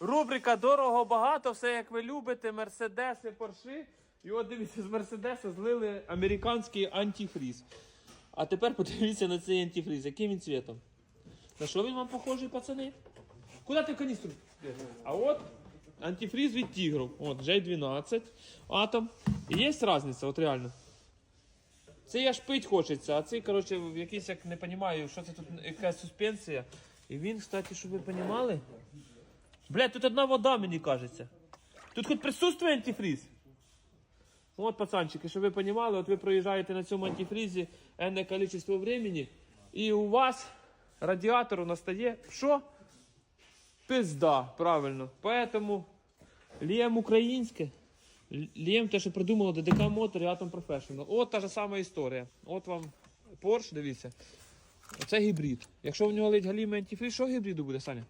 Рубрика дорого багато, все як ви любите, мерседеси, порши. І от дивіться, з мерседеса злили американський антифріз. А тепер подивіться на цей антифріз. Яким він цвітом? На що він вам похожий, пацани? Куди ти каністру? А от антифріз від тігру. От J12 атом. І є різниця, от реально. Це аж пить хочеться, а цей, коротше, якийсь, як не розумію, що це тут якась суспенсія. І він, кстати, щоб ви розуміли. Блядь, тут одна вода, мені кажеться. Тут хоч присутствує антифріз. От, пацанчики, щоб ви розуміли, от ви проїжджаєте на цьому антифрізі енне кількість времени, і у вас радіатору настає що? Пизда, правильно. Поэтому лієм українське. Лієм те, що придумало ДДК Motor і Atom Professional. От та ж сама історія. От вам Porsche, дивіться. Оце гібрид. Якщо в нього лить галімий антифріз, що гібриду буде, Саня?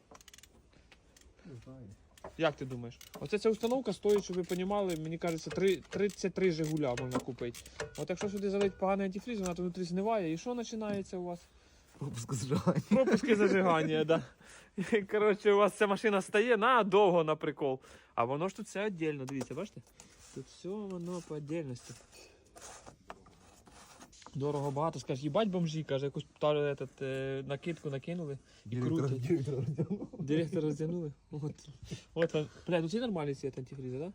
Як ти думаєш? Оце ця установка стоїть, щоб ви розуміли, мені кажеться, три- 33 Жигуля можна купити. От якщо сюди залить поганий антифріз, вона внутрі зниває. І що починається у вас? Пропуск зжигання. Пропуски зажигання, да. Коротше, у вас ця машина стає на довго на прикол. А воно ж тут все віддільно, дивіться, бачите? Тут все воно по віддільності. Дорого багато, скажеш, їбать бомжі, каже, якусь та, этот, е, накидку накинули і круто. директор. Роздягнули. От. От вам. Бля, ну це нормальний цвет так? да?